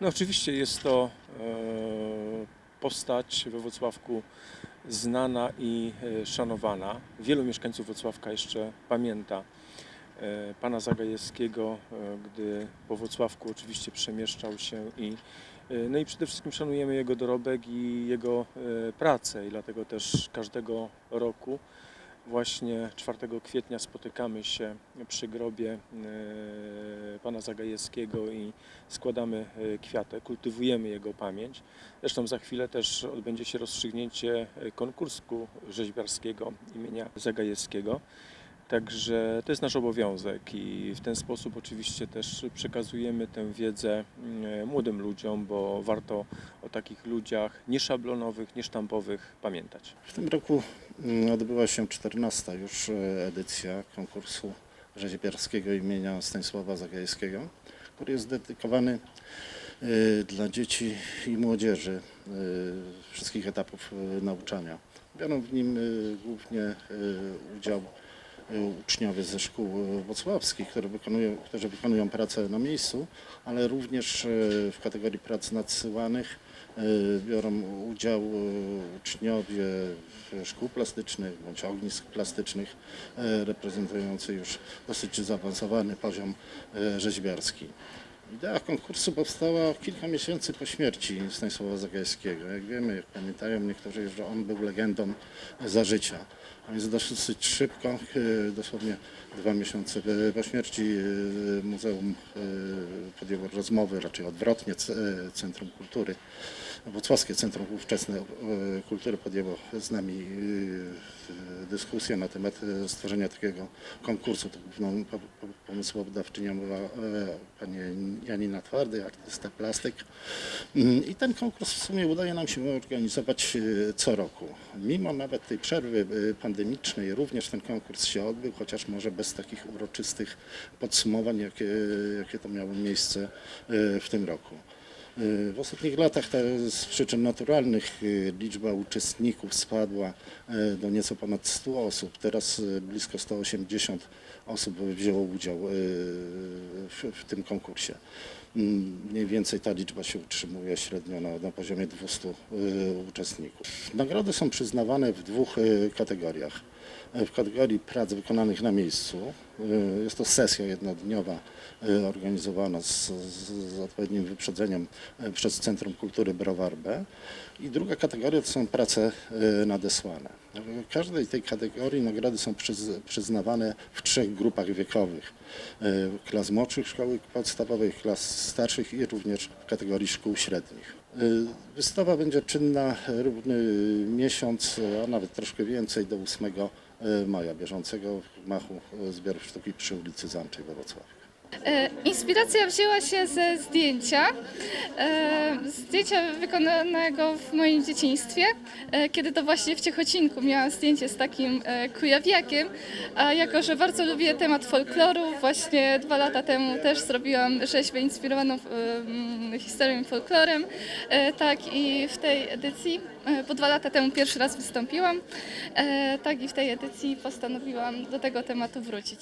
No oczywiście jest to e, postać we Wrocławku znana i e, szanowana. Wielu mieszkańców Wrocławka jeszcze pamięta e, pana Zagajewskiego, gdy po Wrocławku oczywiście przemieszczał się i no i przede wszystkim szanujemy jego dorobek i jego pracę i dlatego też każdego roku właśnie 4 kwietnia spotykamy się przy grobie e, pana Zagajewskiego i składamy e, kwiatek, kultywujemy jego pamięć. Zresztą za chwilę też odbędzie się rozstrzygnięcie e, konkursu rzeźbiarskiego imienia Zagajewskiego. Także to jest nasz obowiązek i w ten sposób oczywiście też przekazujemy tę wiedzę mm, młodym ludziom, bo warto o takich ludziach nieszablonowych, niesztampowych pamiętać. W tym roku mm, odbyła się 14. już e, edycja konkursu rzeźbiarskiego imienia Stanisława Zagajewskiego, który jest dedykowany e, dla dzieci i młodzieży e, wszystkich etapów nauczania. Biorą w nim głównie udział uczniowie ze szkół e, wrocławskich, które wykonują, którzy wykonują pracę na miejscu, ale również e, w kategorii prac nadsyłanych e, biorą udział uczniowie szkół plastycznych bądź ognisk plastycznych reprezentujący już dosyć zaawansowany poziom rzeźbiarski. Idea konkursu powstała kilka miesięcy po śmierci Stanisława Zagajewskiego. Jak wiemy, jak pamiętają niektórzy, że on był legendą za życia. A więc dosyć szybko, e, dosłownie dwa miesiące po śmierci e, Muzeum podjęło rozmowy, raczej odwrotnie, Centrum Kultury, Wrocławskie Centrum Ówczesne e, Kultury podjęło z nami dyskusję na temat stworzenia takiego konkursu. To główną po- po- pomysłodawczynią była e, pani Janina Twardy, artysta plastyk. Mm, I ten konkurs w sumie udaje nam się organizować e, co roku. Mimo nawet tej przerwy e, pandemicznej również ten konkurs się odbył, chociaż może bez takich uroczystych podsumowań, jakie, jakie to miało miejsce e, w tym roku. W ostatnich latach ta, z przyczyn naturalnych liczba uczestników spadła do nieco ponad 100 osób. Teraz blisko 180 osób wzięło udział w, w tym konkursie. Mm, Mniej więcej ta liczba się utrzymuje średnio na, na poziomie 200 e, uczestników. Nagrody są przyznawane w dwóch e, kategoriach. E, W kategorii prac wykonanych na miejscu e, jest to sesja jednodniowa e, organizowana z, z, odpowiednim wyprzedzeniem przez Centrum Kultury Browar B. I druga kategoria to są prace nadesłane. W każdej tej kategorii nagrody są przyz, przyznawane w trzech grupach wiekowych. Klas młodszych szkoły podstawowej, klas starszych i również w kategorii szkół średnich. E, Wystawa będzie czynna równy miesiąc, a nawet troszkę więcej do 8 maja bieżącego w gmachu Zbiorów Sztuki przy ulicy Zamczej we Wrocławiu. E, Inspiracja wzięła się ze zdjęcia, e, zdjęcia wykonanego w moim dzieciństwie, e, kiedy to właśnie w Ciechocinku miałam zdjęcie z takim kujawiakiem, a jako, że bardzo lubię temat folkloru, właśnie dwa lata temu też zrobiłam rzeźbę inspirowaną mm, historią i folklorem, tak i w tej edycji, bo dwa lata temu pierwszy raz wystąpiłam, tak i w tej edycji postanowiłam do tego tematu wrócić.